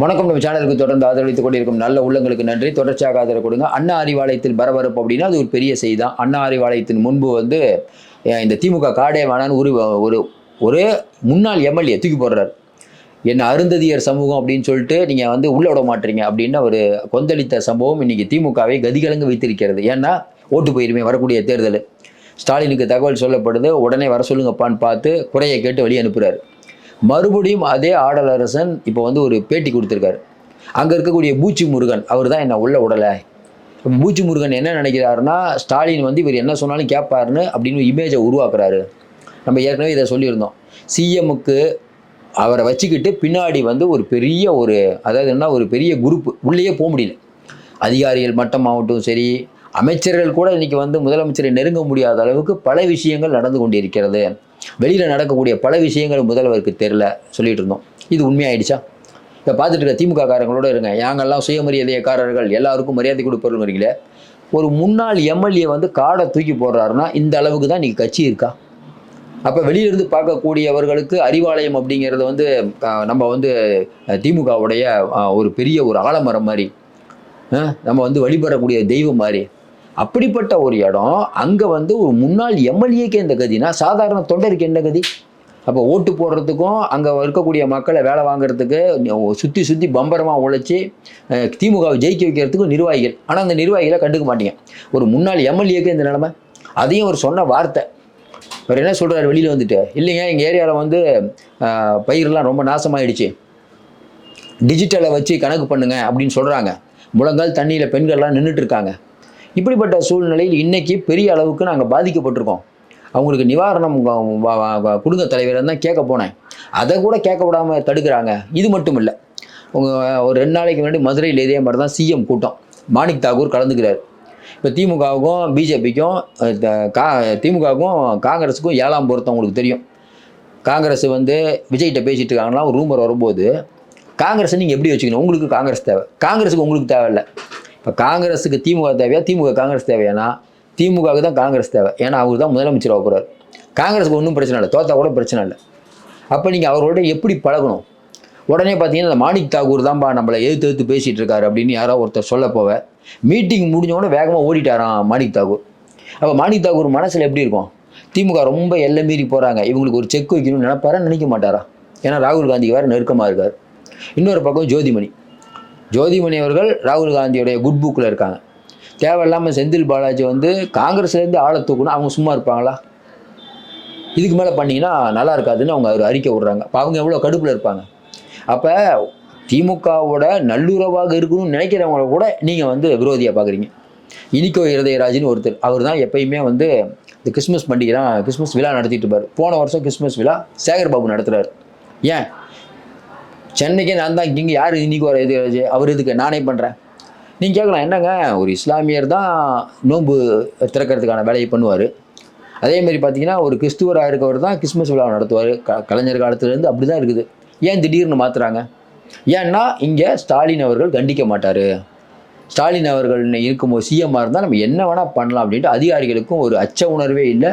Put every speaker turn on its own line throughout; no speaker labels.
வணக்கம். நம்ம சேனலுக்கு தொடர்ந்து ஆதரவளித்துக் கொண்டிருக்கும் நல்ல உள்ளங்களுக்கு நன்றி. தொடர்ச்சியாக ஆதரவு கொடுங்க. அண்ணா அறிவாலயத்தில் பரபரப்பு அப்படின்னா அது ஒரு பெரிய செய்தி தான். அண்ணா அறிவாலயத்தின் முன்பு வந்து இந்த திமுக காடே வேணான்னு ஒரு ஒரு ஒரு முன்னாள் எம்எல்ஏ தூக்கி போடுறார். என்ன அருந்ததியர் சமூகம் அப்படின்னு சொல்லிட்டு நீங்கள் வந்து உள்ள விட மாட்டீங்க அப்படின்னு ஒரு கொந்தளித்த சம்பவம் இன்றைக்கி திமுகவை கதிகலங்க வைத்திருக்கிறது. ஏன்னா ஓட்டு போயிருமே வரக்கூடிய தேர்தல். ஸ்டாலினுக்கு தகவல் சொல்லப்படுது. உடனே வர சொல்லுங்கப்பான்னு பார்த்து குறையை கேட்டு வெளியே அனுப்புகிறார் மறுபடியும் அதே ஆடலரசன் இப்போ வந்து ஒரு பேட்டி கொடுத்துருக்காரு. அங்கே இருக்கக்கூடிய பூச்சி முருகன் அவர் தான் என்ன உள்ள விடலை பூச்சி முருகன் என்ன நினைக்கிறாருன்னா ஸ்டாலின் வந்து இவர் என்ன சொன்னாலும் கேட்பாருன்னு அப்படின்னு இமேஜை உருவாக்குறாரு. நம்ம ஏற்கனவே இதை சொல்லியிருந்தோம். சிஎம்முக்கு அவரை வச்சுக்கிட்டு பின்னாடி வந்து ஒரு பெரிய ஒரு அதாவது என்ன ஒரு பெரிய குரூப் உள்ளேயே போக முடியல. அதிகாரிகள் மட்டம் ஆகட்டும் சரி அமைச்சர்கள் கூட இன்னைக்கு வந்து முதலமைச்சரை நெருங்க முடியாத அளவுக்கு பல விஷயங்கள் நடந்து கொண்டிருக்கிறது. வெளியில் நடக்கக்கூடிய பல விஷயங்கள் முதல்வருக்கு தெரில சொல்லிட்டு இருந்தோம். இது உண்மையாயிடுச்சா? இப்போ பார்த்துட்டு இருக்க திமுக காரங்களோட இருங்க. யாங்கெல்லாம் சுயமரியாதையக்காரர்கள் எல்லாருக்கும் மரியாதை கொடுப்பவர்களே ஒரு முன்னாள் எம்எல்ஏ வந்து காடை தூக்கி போடுறாருன்னா இந்த அளவுக்கு தான் நீங்கள் கட்சி இருக்கா? அப்போ வெளியிலிருந்து பார்க்கக்கூடியவர்களுக்கு அறிவாலயம் அப்படிங்கிறது வந்து நம்ம வந்து திமுகவுடைய ஒரு பெரிய ஒரு ஆலமரம் மாதிரி நம்ம வந்து வழிபடக்கூடிய தெய்வம் மாதிரி. அப்படிப்பட்ட ஒரு இடம் அங்கே வந்து ஒரு முன்னாள் எம்எல்ஏக்கு இந்த கதினா சாதாரண தொண்டருக்கு என்ன கதி? அப்போ ஓட்டு போடுறதுக்கும் அங்கே இருக்கக்கூடிய மக்களை வேலை வாங்குறதுக்கு சுற்றி சுற்றி பம்பரமாக உழைச்சி திமுகவை ஜெயிக்க வைக்கிறதுக்கும் நிர்வாகிகள். ஆனால் அந்த நிர்வாகிகளை கண்டுக்க மாட்டீங்க. ஒரு முன்னாள் எம்எல்ஏக்கு இந்த நிலமை? அதையும் ஒரு சொன்ன வார்த்தை. அவர் என்ன சொல்கிறார் வெளியில் வந்துட்டு இல்லைங்க எங்கள் ஏரியாவில் வந்து பயிரெலாம் பயிரெல்லாம் ரொம்ப நாசமாயிடுச்சு. டிஜிட்டலை வச்சு கணக்கு பண்ணுங்க அப்படின்னு சொல்கிறாங்க முழங்கால் தண்ணியில் பெண்கள்லாம் நின்றுட்டு இருக்காங்க. இப்படிப்பட்ட சூழ்நிலையில் இன்றைக்கி பெரிய அளவுக்கு நாங்கள் பாதிக்கப்பட்டிருக்கோம். அவங்களுக்கு நிவாரணம் குடும்ப கொடுங்க தலைவர் தான் கேட்க போனேன். அதை கூட கேட்க விடாமல் தடுக்கிறாங்க. இது மட்டும் இல்லை. உங்கள் ஒரு ரெண்டு நாளைக்கு முன்னாடி மதுரையில் இதே மாதிரி தான் சிஎம் கூட்டம். மாணிக் தாகூர் கலந்துக்கிறார். இப்போ திமுகவுக்கும் பிஜேபிக்கும் கா திமுகவுக்கும் காங்கிரஸுக்கும் ஏழாம் பொருத்தம் உங்களுக்கு தெரியும். காங்கிரஸ் வந்து விஜய்கிட்ட பேசிகிட்டு இருக்காங்கன்னா ஒரு ரூமர் வரும்போது காங்கிரஸை நீங்கள் எப்படி வச்சுக்கணும்? உங்களுக்கு காங்கிரஸ் தேவை. காங்கிரஸுக்கு உங்களுக்கு தேவையில்லை. இப்போ காங்கிரஸுக்கு திமுக தேவையா? திமுக காங்கிரஸ் தேவையானா திமுகவுக்கு தான் காங்கிரஸ் தேவை. ஏன்னா அவர் தான் முதலமைச்சர் போகிறார் காங்கிரஸுக்கு ஒன்றும் பிரச்சனை இல்லை. தோத்தா கூட பிரச்சனை இல்லை. அப்போ நீங்கள் அவரோட எப்படி பழகணும்? உடனே பார்த்தீங்கன்னா இந்த மாணிக் தாகூர் தான்ப்பா நம்மளை எதிர்த்து எதிர்த்து பேசிகிட்டு இருக்காரு அப்படின்னு யாரோ ஒருத்தர் சொல்ல போவ. மீட்டிங் முடிஞ்சவொடனே வேகமாக ஓடிட்டாராம் மாணிக் தாகூர். அப்போ மாணிக் தாகூர் மனசில் எப்படி இருக்கும்? திமுக ரொம்ப எல்லை மீறி போகிறாங்க இவங்களுக்கு ஒரு செக் வைக்கணும்னு நினைப்பாரா நினைக்க மாட்டாரா? ஏன்னா ராகுல் காந்திக்கு வேறு நெருக்கமாக இருக்கார். இன்னொரு பக்கம் ஜோதிமணி. ஜோதிமணி அவர்கள் ராகுல் காந்தியோடைய குட் புக்கில் இருக்காங்க. தேவையில்லாமல் செந்தில் பாலாஜி வந்து காங்கிரஸ்லேருந்து ஆளை தூக்கணும் அவங்க சும்மா இருப்பாங்களா? இதுக்கு மேலே பண்ணிங்கன்னா நல்லா இருக்காதுன்னு அவங்க ஒரு அறிக்கை விடுறாங்க. அப்போ அவங்க எவ்வளோ கடுப்பில் இருப்பாங்க? அப்போ திமுகவோட நல்லுறவாக இருக்கணும்னு நினைக்கிறவங்கள கூட நீங்கள் வந்து விரோதியாக பார்க்குறீங்க இனிக்கோ இருதயராஜின்னு ஒருத்தர். அவர் தான் எப்பயுமே வந்து இந்த கிறிஸ்மஸ் பண்டிகை தான் கிறிஸ்மஸ் விழா நடத்திட்டு இருப்பார். போன வருஷம் கிறிஸ்மஸ் விழா சேகர் பாபு நடத்துகிறார் ஏன்? சென்னைக்கே நான் தான் இங்கே யார் இன்னைக்கு வர இது அவர் இதுக்கு நானே பண்ணுறேன் நீங்கள் கேட்கலாம் என்னங்க? ஒரு இஸ்லாமியர் தான் நோன்பு திறக்கிறதுக்கான வேலையை பண்ணுவார். அதேமாரி பார்த்தீங்கன்னா ஒரு கிறிஸ்துவராக இருக்கவர் தான் கிறிஸ்மஸ் விழா நடத்துவார். க கலைஞர் காலத்துலேருந்து அப்படி தான் இருக்குது. ஏன் திடீர்னு மாற்றுறாங்க ஏன்னா இங்கே ஸ்டாலின் அவர்கள் கண்டிக்க மாட்டார். ஸ்டாலின் அவர்கள் இருக்கும்போது சிஎம்மாக இருந்தால் நம்ம என்ன வேணால் பண்ணலாம் அப்படின்ட்டு அதிகாரிகளுக்கும் ஒரு அச்ச உணர்வே இல்லை.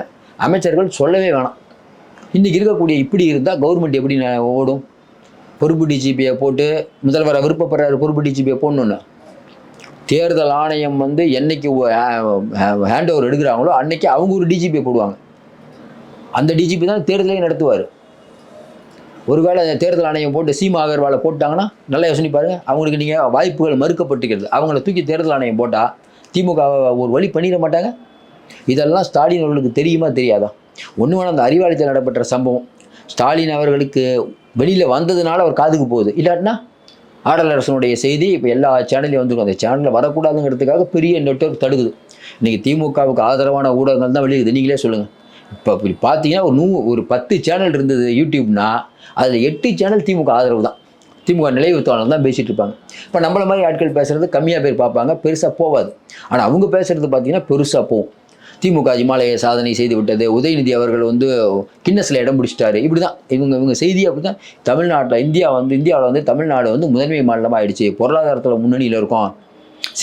அமைச்சர்கள் சொல்லவே வேணாம். இன்றைக்கி இருக்கக்கூடிய இப்படி இருந்தால் கவர்மெண்ட் எப்படி ஓடும்? பொறுப்பு டிஜிபியை போட்டு முதல்வரை விருப்பப்படுறாரு பொறுப்பு டிஜிபியை போடணுன்னு தேர்தல் ஆணையம் வந்து என்னைக்கு ஹேண்ட் ஓவர் எடுக்கிறாங்களோ அன்னைக்கு அவங்க ஒரு டிஜிபியை போடுவாங்க. அந்த டிஜிபி தான் தேர்தலையும் நடத்துவார். ஒருவேளை அந்த தேர்தல் ஆணையம் போட்டு சீமா அகர்வாலை போட்டாங்கன்னா நல்லா யோசனை அவங்களுக்கு நீங்கள் வாய்ப்புகள் மறுக்கப்பட்டுக்கிறது அவங்கள தூக்கி தேர்தல் ஆணையம் போட்டால் திமுக ஒரு வழி பண்ணிட மாட்டாங்க? இதெல்லாம் ஸ்டாலின் அவர்களுக்கு தெரியுமா தெரியாதா? ஒன்று வேணால் அந்த அறிவாலயத்தில் நடைபெற்ற சம்பவம். ஸ்டாலின் அவர்களுக்கு வெளியில் வந்ததுனால அவர் காதுக்கு போகுது. இல்லாட்டினா ஆடலரசனுடைய செய்தி இப்போ எல்லா சேனல்லையும் வந்துருக்கும் அந்த சேனலில் வரக்கூடாதுங்கிறதுக்காக பெரிய நெட்வொர்க் தடுக்குது. இன்றைக்கி திமுகவுக்கு ஆதரவான ஊடகங்கள் தான் வெளியிருக்குது நீங்களே சொல்லுங்கள் இப்போ இப்படி பார்த்தீங்கன்னா ஒரு நூ ஒரு பத்து சேனல் இருந்தது யூடியூப்னா அதில் எட்டு சேனல் திமுக ஆதரவு தான். திமுக நிலைவுத்தாளர் தான் பேசிகிட்டு இருப்பாங்க. இப்போ நம்மள மாதிரி ஆட்கள் பேசுகிறது கம்மியாக பேர் பார்ப்பாங்க பெருசாக போகாது ஆனால் அவங்க பேசுகிறது பார்த்தீங்கன்னா பெருசாக போகும். திமுக இமாலய சாதனை செய்து விட்டது. உதயநிதி அவர்கள் வந்து கின்னஸில் இடம் பிடிச்சிட்டாரு. இப்படி தான் இவங்க இவங்க செய்தி அப்படி தான் தமிழ்நாட்டில் இந்தியா வந்து இந்தியாவில் வந்து தமிழ்நாடு வந்து முதன்மை மாநிலமாக ஆயிடுச்சு பொருளாதாரத்தில் முன்னணியில் இருக்கும்.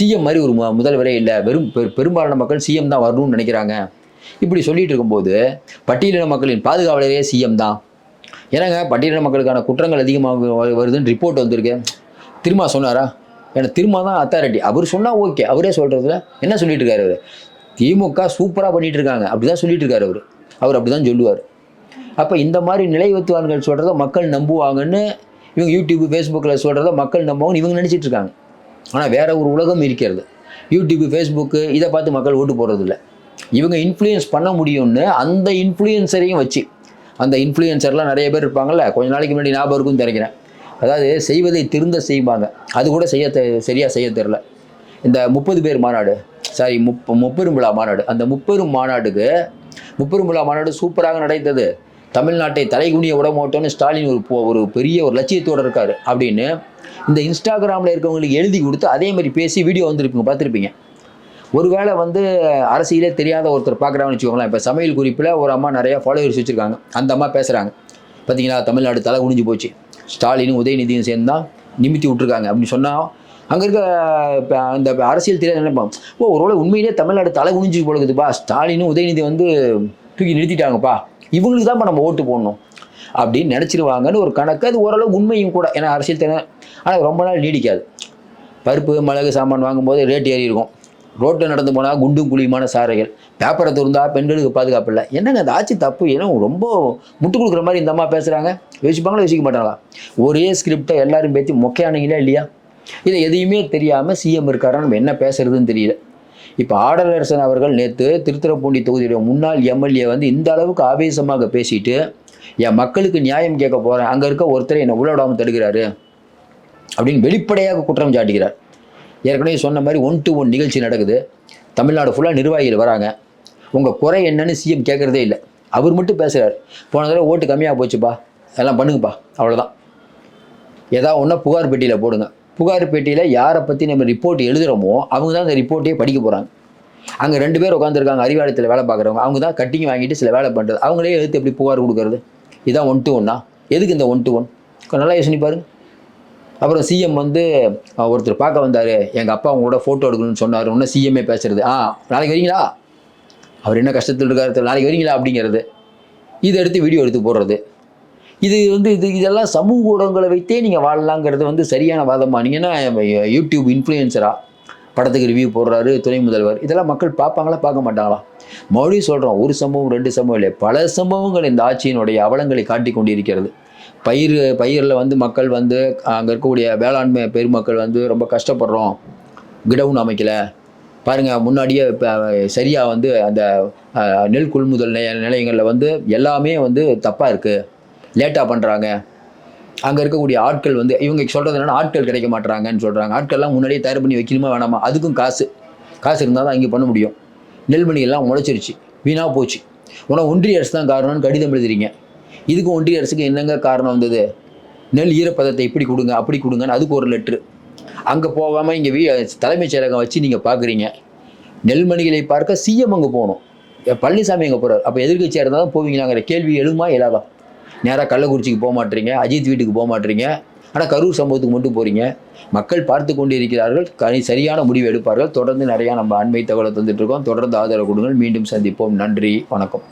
சிஎம் மாதிரி ஒரு முதல்வரே இல்லை. வெறும் பெரு- பெரும்பாலான மக்கள் சிஎம் தான் வரணும்னு நினைக்கிறாங்க. இப்படி சொல்லிட்டு இருக்கும்போது பட்டியலின மக்களின் பாதுகாவலரே சிஎம் தான். ஏன்னாங்க பட்டியலின மக்களுக்கான குற்றங்கள் அதிகமாக வருதுன்னு ரிப்போர்ட் வந்திருக்கு. திரும்ப சொன்னாரா? ஏன்னா திரும்ப தான் அத்தாரிட்டி அவர் சொன்னால் ஓகே அவரே சொல்கிறதுல என்ன சொல்லிட்டு இருக்காரு அவர்? திமுக சூப்பராக பண்ணிட்டு இருக்காங்க அப்படி தான் சொல்லிட்டு இருக்காரு அவர். அவர் அப்படி தான் சொல்லுவார். அப்போ இந்த மாதிரி நிலைவத்துவான்கள் சொல்கிறத மக்கள் நம்புவாங்கன்னு இவங்க யூடியூப் ஃபேஸ்புக்கில் சொல்கிறத மக்கள் நம்புவாங்கன்னு இவங்க நினச்சிட்டு இருக்காங்க ஆனால் வேற ஒரு உலகம் இருக்கிறது. யூடியூப் ஃபேஸ்புக்கு இதை பார்த்து மக்கள் ஓட்டு போடுறதில்ல. இவங்க இன்ஃப்ளூயன்ஸ் பண்ண முடியும்னு அந்த இன்ஃப்ளூயன்சரையும் வச்சு அந்த இன்ஃப்ளூயன்சர்லாம் நிறைய பேர் இருப்பாங்கல்ல கொஞ்ச நாளைக்கு முன்னாடி ஞாபகம் இருக்கும்னு தெரிகிறேன் அதாவது செய்வதை திருந்த செய்வாங்க. அது கூட செய்ய தெ சரியாக செய்ய தெரில இந்த முப்பது பேர் மாநாடு சாரி முப் முப்பெரும் விழா மாநாடு அந்த முப்பெரும் மாநாட்டுக்கு முப்பெரும் விழா மாநாடு சூப்பராக நடந்தது. தமிழ்நாட்டை தலைகுனிய விட மாட்டோம்னு ஸ்டாலின் ஒரு ஒரு பெரிய ஒரு லட்சியத்தோடு இருக்காரு. அப்படின்னு இந்த இன்ஸ்டாகிராமில் இருக்கவங்களுக்கு எழுதி கொடுத்து அதே மாதிரி பேசி வீடியோ வந்திருப்பீங்க பார்த்துருப்பீங்க. ஒருவேளை வந்து அரசியலே தெரியாத ஒருத்தர் பார்க்குறாங்கன்னு வச்சுக்கோங்களேன் இப்போ சமையல் குறிப்பில் ஒரு அம்மா நிறையா ஃபாலோவர்ஸ் வச்சுருக்காங்க. அந்த அம்மா பேசுகிறாங்க பார்த்தீங்களா தமிழ்நாடு தலை குனிஞ்சு போச்சு. ஸ்டாலினும் உதயநிதியும் சேர்ந்து தான் நிமித்தி விட்ருக்காங்க அப்படின்னு சொன்னால் அங்கே இருக்க அந்த அரசியல் தெரியாது நினைப்பான் ஓ ஒருவேளை உண்மையிலே தமிழ்நாடு தலை குனிஞ்சு போடுக்குதுப்பா ஸ்டாலினும் உதயநிதி வந்து தூக்கி நிறுத்திட்டாங்கப்பா. இவங்களுக்கு தான் நம்ம ஓட்டு போடணும். அப்படின்னு நினச்சிருவாங்கன்னு ஒரு கணக்கு. அது ஓரளவு உண்மையும் கூட. ஏன்னா அரசியல் தெரியும் ஆனால் ரொம்ப நாள் நீடிக்காது. பருப்பு மிளகு சாமான் வாங்கும்போது ரேட் ஏறி இருக்கும். ரோட்டில் நடந்து போனால் குண்டும் குழியுமான சாரைகள். பேப்பரை திறந்தால் பெண்களுக்கு பாதுகாப்பு இல்லை. என்னங்க அந்த ஆட்சி தப்பு? ஏன்னா ரொம்ப முட்டு கொடுக்குற மாதிரி இந்த அம்மா பேசுகிறாங்க யோசிப்பாங்களா? யோசிக்க மாட்டாங்களா? ஒரே ஸ்கிரிப்டை எல்லாரும் பேத்தி மொக்கையானீங்களா இல்லையா? இதை எதையுமே தெரியாமல் சிஎம் இருக்காரா? நம்ம என்ன பேசுறதுன்னு தெரியல. இப்போ ஆடலரசன் அவர்கள் நேற்று திருத்துறைப்பூண்டி தொகுதியுடைய முன்னாள் எம்எல்ஏ வந்து இந்த அளவுக்கு ஆவேசமாக பேசிட்டு என் மக்களுக்கு நியாயம் கேட்க போகிறேன் அங்கே இருக்க ஒருத்தரை என்னை உள்ள விடாமல் தடுக்கிறாரு அப்படின்னு வெளிப்படையாக குற்றம் சாட்டுகிறார். ஏற்கனவே சொன்ன மாதிரி ஒன் டு ஒன் நிகழ்ச்சி நடக்குது. தமிழ்நாடு ஃபுல்லாக நிர்வாகிகள் வராங்க. உங்கள் குறை என்னன்னு சிஎம் கேட்குறதே இல்லை. அவர் மட்டும் பேசுகிறார் போன தடவை ஓட்டு கம்மியாக போச்சுப்பா. எல்லாம் பண்ணுங்கப்பா. அவ்வளோதான் ஏதாவது ஒன்றா புகார் பெட்டியில் போடுங்க. புகார் பேட்டியில் யாரை பற்றி நம்ம ரிப்போர்ட் எழுதுகிறோமோ அவங்க தான் அந்த ரிப்போர்ட்டையே படிக்க போகிறாங்க அங்கே ரெண்டு பேர் உட்காந்துருக்காங்க அறிவாலயத்தில் வேலை பார்க்குறவங்க. அவங்க தான் கட்டிங் வாங்கிட்டு சில வேலை பண்ணுறது அவங்களே எடுத்து எப்படி புகார் கொடுக்குறது? இதான் ஒன் டு ஒன்னா எதுக்கு இந்த ஒன் டு ஒன் நல்லா யோசனை பாருங்க. அப்புறம் சிஎம் வந்து ஒருத்தர் பார்க்க வந்தார். எங்கள் அப்பா அவங்களோட கூட ஃபோட்டோ எடுக்கணும்னு சொன்னார். இன்னும் சிஎம்ஏ பேசுறது. ஆ நாளைக்கு வரீங்களா? அவர் என்ன கஷ்டத்தில் இருக்காரு நாளைக்கு வரீங்களா? அப்படிங்கிறது. இதை எடுத்து வீடியோ எடுத்து போடுறது. இது வந்து இது இதெல்லாம் சமூக ஊடகங்களை வைத்தே நீங்கள் வாழலாங்கிறது வந்து சரியான வாதமாக நீங்கன்னா யூடியூப் இன்ஃப்ளூயன்சராக படத்துக்கு ரிவ்யூ போடுறாரு துணை முதல்வர். இதெல்லாம் மக்கள் பார்ப்பாங்களா பார்க்க மாட்டாங்களா? மறுபடியும் சொல்கிறோம் ஒரு சம்பவம் ரெண்டு சம்பவம் இல்லை. பல சம்பவங்கள் இந்த ஆட்சியினுடைய அவலங்களை காட்டி கொண்டிருக்கிறது. பயிர் பயிரில் வந்து மக்கள் வந்து அங்கே இருக்கக்கூடிய வேளாண்மை பெருமக்கள் வந்து ரொம்ப கஷ்டப்படுறோம். கிடவுன் அமைக்கலை. பாருங்கள் முன்னாடியே இப்போ சரியாக வந்து அந்த நெல் கொள்முதல் நிலைய நிலையங்களில் வந்து எல்லாமே வந்து தப்பாக இருக்குது லேட்டாக பண்ணுறாங்க அங்கே இருக்கக்கூடிய ஆட்கள் வந்து இவங்க சொல்கிறது என்னென்னா ஆட்கள் கிடைக்க மாட்றாங்கன்னு சொல்கிறாங்க ஆட்கள்லாம் முன்னாடியே தயார் பண்ணி வைக்கணுமா வேணாமா? அதுக்கும் காசு. காசு இருந்தால் தான் இங்கே பண்ண முடியும். நெல்மணியெல்லாம் முளைச்சிருச்சு. வீணாக போச்சு. உனக்கு ஒன்றிய அரசு தான் காரணம்னு கடிதம் எழுதுறீங்க. இதுக்கும் ஒன்றிய அரசுக்கு என்னங்க காரணம் வந்தது? நெல் ஈரப்பதத்தை இப்படி கொடுங்க அப்படி கொடுங்கன்னு அதுக்கு ஒரு லெட்ரு அங்கே போகாமல் இங்கே வீ தலைமைச் செயலகம் வச்சு நீங்கள் பார்க்குறீங்க நெல்மணிகளை பார்க்க சிஎம் அங்கே போகணும். எ- பழனிசாமி அங்கே போகிறார் அப்போ எதிர்கட்சியாக இருந்தால் தான் போவீங்களாங்கிற கேள்வி எழுமா இல்லாதான் நேராக கள்ளக்குறிச்சிக்கு போக மாட்டீங்க அஜித் வீட்டுக்கு போக மாட்டீங்க ஆனால் கரூர் சம்பவத்துக்கு மட்டும் போகிறீங்க மக்கள் பார்த்து கொண்டு இருக்கிறார்கள் கனி சரியான முடிவு எடுப்பார்கள். தொடர்ந்து நிறையா நம்ம அண்மை தகவலை தந்துட்டு இருக்கோம். தொடர்ந்து ஆதரவு கொடுங்கள். மீண்டும் சந்திப்போம். நன்றி. வணக்கம்.